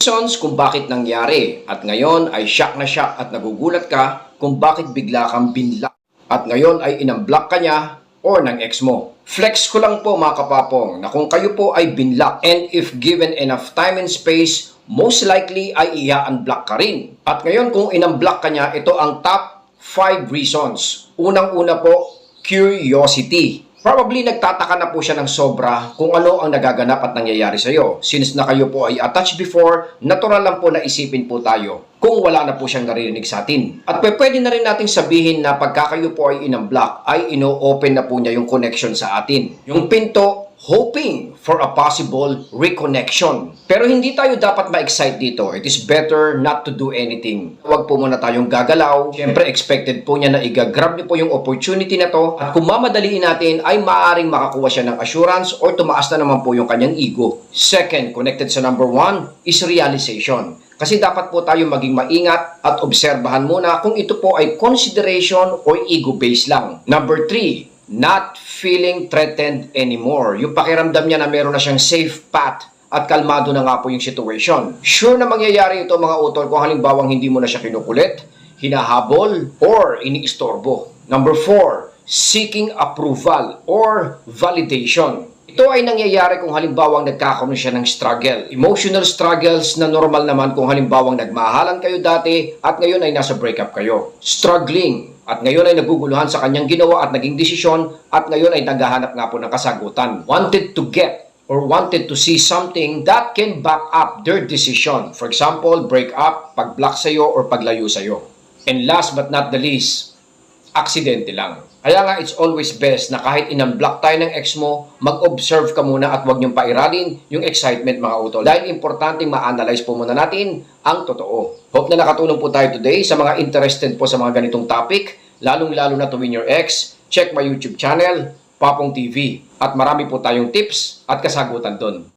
reasons kung bakit nangyari at ngayon ay shock na shock at nagugulat ka kung bakit bigla kang binlock at ngayon ay inamblock ka niya or ng ex mo. Flex ko lang po mga kapapong na kung kayo po ay binlock and if given enough time and space, most likely ay iya-unblock ka rin. At ngayon kung inamblock ka niya, ito ang top 5 reasons. Unang-una po, curiosity. Probably nagtataka na po siya ng sobra kung ano ang nagaganap at nangyayari sa iyo. Since na kayo po ay attached before, natural lang po na isipin po tayo kung wala na po siyang naririnig sa atin. At pwede na rin nating sabihin na pagka kayo po ay inang-block, ay ino-open na po niya yung connection sa atin. Yung pinto, hoping for a possible reconnection. Pero hindi tayo dapat ma-excite dito. It is better not to do anything. Huwag po muna tayong gagalaw. Siyempre, expected po niya na igagrab niyo po yung opportunity na to. At kung mamadaliin natin, ay maaaring makakuha siya ng assurance or tumaas na naman po yung kanyang ego. Second, connected sa number one, is realization. Kasi dapat po tayo maging maingat at obserbahan muna kung ito po ay consideration or ego-based lang. Number three, not feeling threatened anymore. Yung pakiramdam niya na meron na siyang safe path at kalmado na nga po yung situation. Sure na mangyayari ito mga utol kung halimbawang hindi mo na siya kinukulit, hinahabol, or iniistorbo. Number four, seeking approval or validation. Ito ay nangyayari kung halimbawang nagkakaroon siya ng struggle. Emotional struggles na normal naman kung halimbawang nagmahalan kayo dati at ngayon ay nasa breakup kayo. Struggling at ngayon ay naguguluhan sa kanyang ginawa at naging desisyon at ngayon ay naghahanap nga po ng kasagutan. Wanted to get or wanted to see something that can back up their decision. For example, break up, pag-block sa'yo or paglayo sa'yo. And last but not the least, aksidente lang. Kaya nga, it's always best na kahit inamblock tayo ng ex mo, mag-observe ka muna at huwag niyong pairalin yung excitement mga utol. Dahil importante ma-analyze po muna natin ang totoo. Hope na nakatulong po tayo today sa mga interested po sa mga ganitong topic, lalong-lalo na to win your ex, check my YouTube channel, Papong TV. At marami po tayong tips at kasagutan doon.